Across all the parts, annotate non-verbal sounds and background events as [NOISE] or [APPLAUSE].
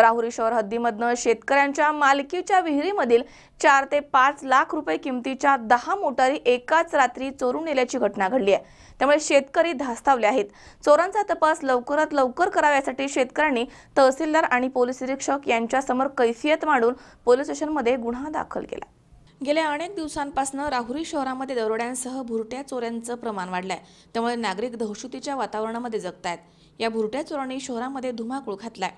राहुरी शहर हद्दीमधनं शेतकऱ्यांच्या मालकीच्या विहिरीमधील चार ते पाच लाख रुपये किमतीच्या दहा मोटारी एकाच रात्री चोरून नेल्याची घटना घडली आहे. त्यामुळे शेतकरी धास्तावले आहेत. चोरांचा तपास लवकरात लवकर कराव्यासाठी शेतकऱ्यांनी तहसीलदार आणि पोलीस निरीक्षक यांच्यासमोर कैफियत मांडून पोलीस स्टेशनमध्ये गुन्हा दाखल केला. गेल्या अनेक दिवसांपासून राहुरी शहरामध्ये दरोड्यांसह भुरट्या चोऱ्यांचं प्रमाण वाढलंय. त्यामुळे नागरिक दहशतीच्या वातावरणामध्ये जगतायत. या भुरट्या चोरांनी शहरामध्ये धुमाकूळ घातलाय.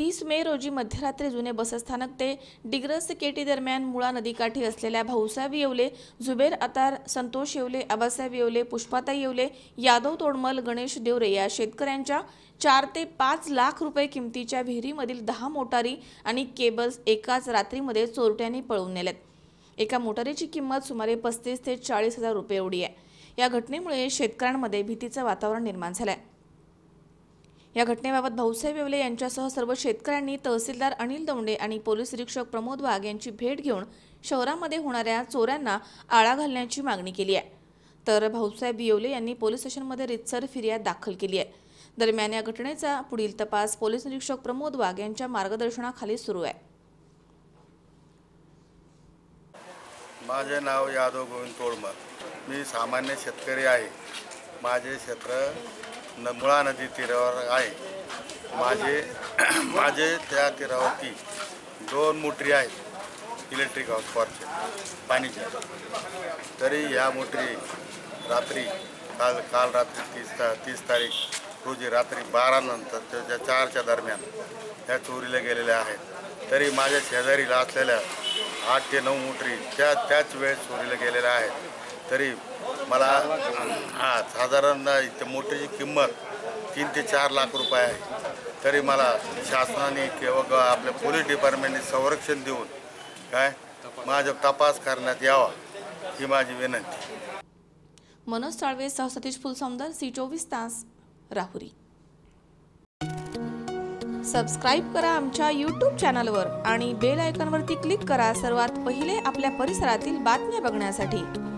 तीस मे रोजी मध्यरात्री जुने बसस्थानक ते डिग्रस केटी दरम्यान मुळा नदीकाठी असलेल्या भाऊसाहेब येवले झुबेर अतार संतोष येवले आबासाहेब येवले पुष्पाताई येवले यादव तोडमल गणेश देवरे या शेतकऱ्यांच्या चार ते पाच लाख रुपये किमतीच्या विहिरीमधील दहा मोटारी आणि केबल्स एकाच रात्रीमध्ये चोरट्यांनी पळवून नेल्यात. एका मोटारीची किंमत सुमारे पस्तीस ते चाळीस हजार रुपये एवढी आहे. या घटनेमुळे शेतकऱ्यांमध्ये भीतीचं वातावरण निर्माण झालं आहे या घटनेबाबत भाऊसाहेब येवले यांच्यासह सर्व शेतकऱ्यांनी तहसीलदार अनिल दौंडे आणि पोलीस निरीक्षक प्रमोद वाघ यांची भेट घेऊन शहरामध्ये होणाऱ्या चोऱ्यांना आळा घालण्याची मागणी केली आहे. तर भाऊसाहेब येवले यांनी पोलीस स्टेशनमध्ये रितसर फिर्याद दाखल केली आहे. दरम्यान या घटनेचा पुढील तपास पोलीस निरीक्षक प्रमोद वाघ यांच्या मार्गदर्शनाखाली सुरू आहे. माझे नाव यादव गोविंद तोडमर मी सामान्य शेतकरी आहे. माझे क्षेत्र न मुळा नदी तीरावर आहे माझे [CLEARS THROAT] माझे त्या तीरावरती दोन मोटरी आहेत इलेक्ट्रिक हाऊस फॉरच्या पाणीच्या. तरी ह्या मोटरी रात्री काल काल रात्री तीस ता तीस तारीख रोजी रात्री बारानंतर त्याच्या चारच्या दरम्यान ह्या चोरीला गेलेल्या आहेत. तरी माझ्या शेजारीला असलेल्या आठ ते नऊ मोटरी त्या त्याच वेळेस चोरीला गेलेल्या आहेत. तरी मला हा साधारण त्या मोटरीची किंमत तीन ते चार लाख रुपये आहे. तरी मला शासनाने किंवा ग- आपल्या पोलीस डिपार्टमेंटने संरक्षण देऊन काय माझा तपास करण्यात यावा ही माझी विनंती. मनोज साळवे सह सतीश फुलसमदार सी चोवीस तास राहुरी. सबस्क्राईब करा आमच्या यूट्यूब चॅनलवर आणि बेल आयकॉनवरती क्लिक करा सर्वात पहिले आपल्या परिसरातील बातम्या बघण्यासाठी.